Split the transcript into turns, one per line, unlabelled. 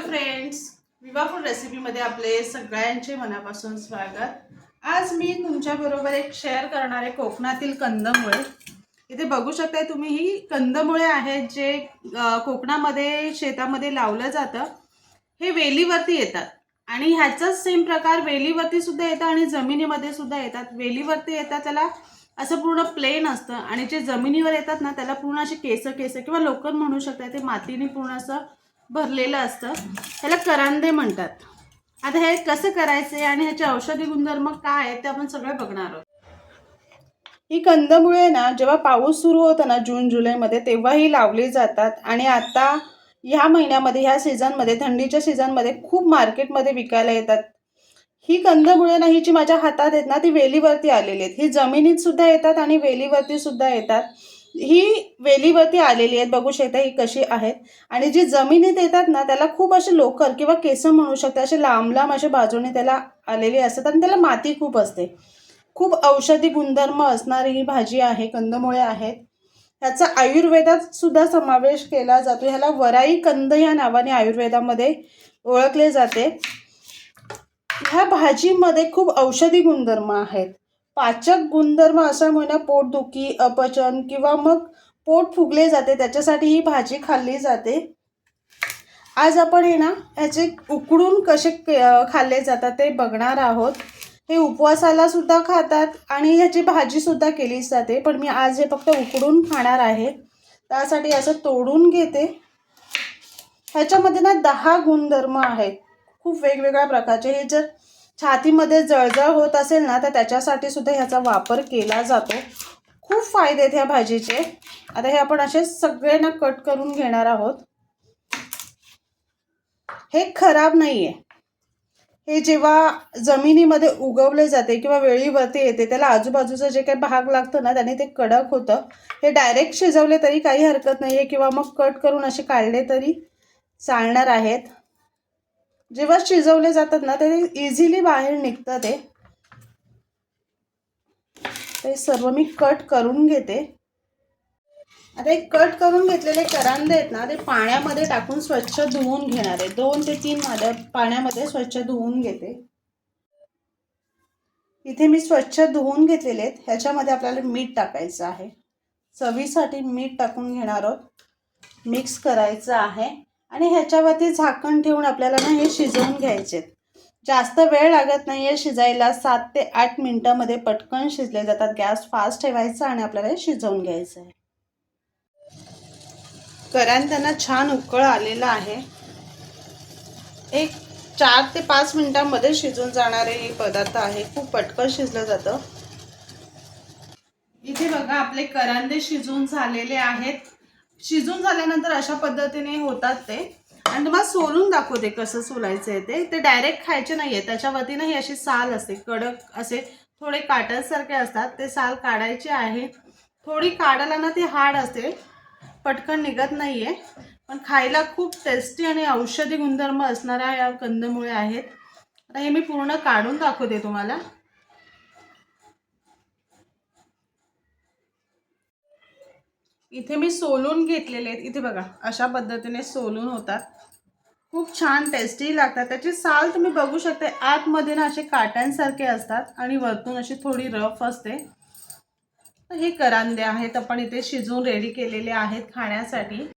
Hello friends Viva food रेसिपीमध्ये आपले सगळ्यांचे मनापासून स्वागत. आज मी तुमच्याबरोबर एक शेअर करणार आहे कोकणातील कंदमुळे. इथे बघू शकताय तुम्ही ही कंदमुळे आहेत जे कोकणामध्ये शेतामध्ये लावलं जातं. हे वेलीवरती येतात. आणि ह्याचाच सेम प्रकार वेलीवरती सुद्धा येतात आणि जमिनीमध्ये सुद्धा येतात. वेलीवरती येतात त्याला असं पूर्ण प्लेन असतं. आणि जे जमिनीवर येतात ना त्याला पूर्ण असे केस केस किंवा लोकन म्हणू शकता ते मातीने पूर्ण असं भरलेलं असतं. त्याला करांदे म्हणतात. आता हे कसं करायचे आणि ह्याचे औषधी गुणधर्म काय आहेत ते आपण सगळे बघणार आहोत. ही कंदमुळे ना जेव्हा पाऊस सुरू होतो ना जून जुलैमध्ये तेव्हाही लावली जातात. आणि आता ह्या महिन्यामध्ये ह्या सीझनमध्ये थंडीच्या सीझनमध्ये खूप मार्केटमध्ये विकायला येतात. ही कंदमुळे ना ही जी माझ्या हातात आहेत ना ती वेलीवरती आलेली आहेत. ही जमिनीत सुद्धा येतात आणि वेलीवरती सुद्धा येतात. ही वेलीवरती आलेली आहेत. बघू शकता ही कशी आहेत. आणि जी जमिनीत येतात ना त्याला खूप असे लोकर किंवा केस म्हणू शकता असे लांब लांब असे बाजूने त्याला आलेली असतात आणि त्याला माती खूप असते. खूप औषधी गुणधर्म असणारी ही भाजी आहे कंदमुळे आहेत. ह्याचा आयुर्वेदात सुद्धा समावेश केला जातो. ह्याला वराई कंद या नावाने आयुर्वेदामध्ये ओळखले जाते. ह्या भाजीमध्ये खूप औषधी गुणधर्म आहेत. पाचक गुणधर्म असं ना पोटदुखी अपचन किंवा मग पोट फुगले जाते त्याच्यासाठी ही भाजी खाल्ली जाते. आज आपण हे ना ह्याचे उकडून कसे के- खाल्ले जातात ते बघणार आहोत. हे उपवासाला सुद्धा खातात आणि ह्याची भाजी सुद्धा केली जाते पण मी आज हे फक्त उकडून खाणार आहे. त्यासाठी असं तोडून घेते. ह्याच्यामध्ये ना दहा गुणधर्म आहेत. खूप वेगवेगळ्या प्रकारचे. हे जर छातीमध्ये जळजळ होत असेल ना तर त्याच्यासाठी सुद्धा ह्याचा वापर केला जातो. खूप फायदे आहेत ह्या भाजीचे. आता हे आपण असे सगळ्यांना कट करून घेणार आहोत. हे खराब नाही आहे हे जेव्हा जमिनीमध्ये उगवले जाते किंवा वेळीवरती येते त्याला आजूबाजूचं जे काही भाग लागतं ना त्याने ते कडक होतं. हे डायरेक्ट शिजवले तरी काही हरकत नाही आहे किंवा मग कट करून असे काढले तरी चालणार आहेत. जेव्हा शिजवले जातात ना ते इझिली बाहेर निघतं ते. ते सर्व मी कट करून घेते. आता एक कट करून घेतलेले करांदे आहेत ना ते पाण्यामध्ये टाकून स्वच्छ धुवून घेणार आहे. दोन ते तीन माझ्या पाण्यामध्ये स्वच्छ धुवून घेते. इथे मी स्वच्छ धुवून घेतलेले आहेत. ह्याच्यामध्ये आपल्याला मीठ टाकायचं आहे. चवीसाठी मीठ टाकून घेणार आहोत. मिक्स करायचं आहे. आणि ह्याच्यावरती झाकण ठेवून आपल्याला ना हे शिजवून घ्यायचे. जास्त वेळ लागत नाही आहे शिजायला सात ते आठ मिनटामध्ये पटकन शिजले जातात. गॅस फास्ट ठेवायचा आणि आपल्याला हे शिजवून घ्यायचं आहे त्यांना छान उकळ आलेला आहे. एक चार ते पाच मिनिटांमध्ये शिजून जाणारे हे पदार्थ आहे. खूप पटकन शिजलं जातं. इथे बघा आपले करांदे शिजून झालेले आहेत. शिजून झाल्यानंतर अशा पद्धतीने होतात ते. आणि तुम्हाला सोलून दाखवते कसं सोलायचं आहे ते. ते डायरेक्ट खायचे नाही आहे त्याच्यावरती ना ही अशी साल असते. कडक असे थोडे काटसारखे असतात. ते साल काढायचे आहे. थोडी काढायला ना ती हाड असते. पटकन निघत नाही आहे पण खायला खूप टेस्टी आणि औषधी गुणधर्म असणाऱ्या या कंदमुळे आहेत. आता हे मी पूर्ण काढून दाखवते तुम्हाला. इथे मी सोलून घेतलेले आहेत. इथे बघा अशा पद्धतीने सोलून होतात. खूप छान टेस्टी लागतात. त्याची साल तुम्ही बघू शकता आतमध्ये ना असे काट्यांसारखे असतात आणि वरतून अशी थोडी रफ असते. तर हे करांदे आहेत. आपण इथे शिजवून रेडी केलेले आहेत खाण्यासाठी.